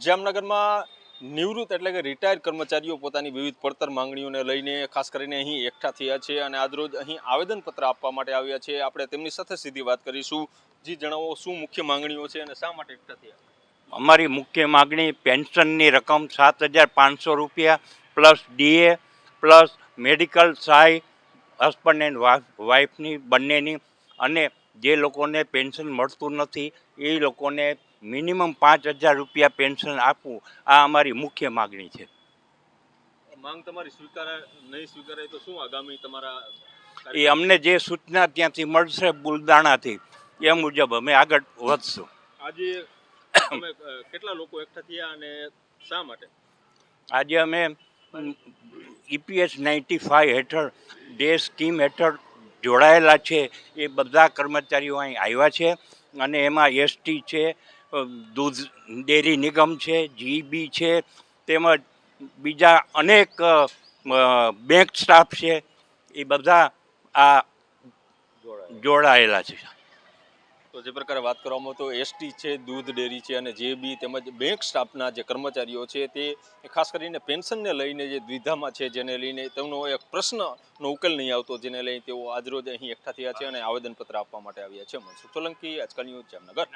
જામનગરમાં નિવૃત્ત એટલે કે રિટાયર્ડ કર્મચારીઓ પોતાની વિવિધ પડતર માંગણીઓને લઈને ખાસ કરીને અહીં એકઠા થયા છે અને આજરોજ અહીં આવેદનપત્ર આપવા માટે આવ્યા છે. આપણે તેમની સાથે સીધી વાત કરીશું. જી, જણાવો શું મુખ્ય માંગણીઓ છે અને શા માટે એકઠા થયા? અમારી મુખ્ય માગણી પેન્શનની રકમ સાત હજાર પાંચસો રૂપિયા પ્લસ ડીએ પ્લસ મેડિકલ સહાય હસબન્ડ એન્ડ વાઈફની બંનેની અને જે લોકોને પેન્શન મળતું નથી એ લોકોને મિનિમમ પાંચ હજાર રૂપિયા પેન્શન આપવું આ અમારી મુખ્ય માગણી છે. માંગ તમારી સ્વીકારાય નહીં સ્વીકારાય તો શું આગામી તમારા એ અમને જે સૂચના ત્યાંથી મળશે બુલદાણાથી એ મુજબ અમે આગળ વધશું. આજે અમે કેટલા લોકો એકઠા થયા અને શા માટે? આજે અમે ઈપીએસ નાઇન્ટી ફાઇવ હેઠળ જે સ્કીમ હેઠળ જોડાયેલા છે એ બધા કર્મચારીઓ અહીં આવ્યા છે અને એમાં એસટી છે દૂધ ડેરી નિગમ છે જીબી છે તેમજ બીજા અનેક બેંક સ્ટાફ છે એ બધા આ જોડાયેલા છે. તો જે પ્રકારે વાત કરવામાં તો એસટી છે, દૂધ ડેરી છે અને જે બી તેમજ બેંક સ્ટાફના જે કર્મચારીઓ છે તે ખાસ કરીને પેન્શનને લઈને જે દ્વિધામાં છે જેને લઈને તેમનો એક પ્રશ્નનો ઉકેલ નહીં આવતો જેને લઈને તેઓ આજરોજ અહીં એકઠા થયા છે અને આવેદનપત્ર આપવા માટે આવ્યા છે. મનસુખ સોલંકી, આજકાલ ન્યૂઝ જામનગર.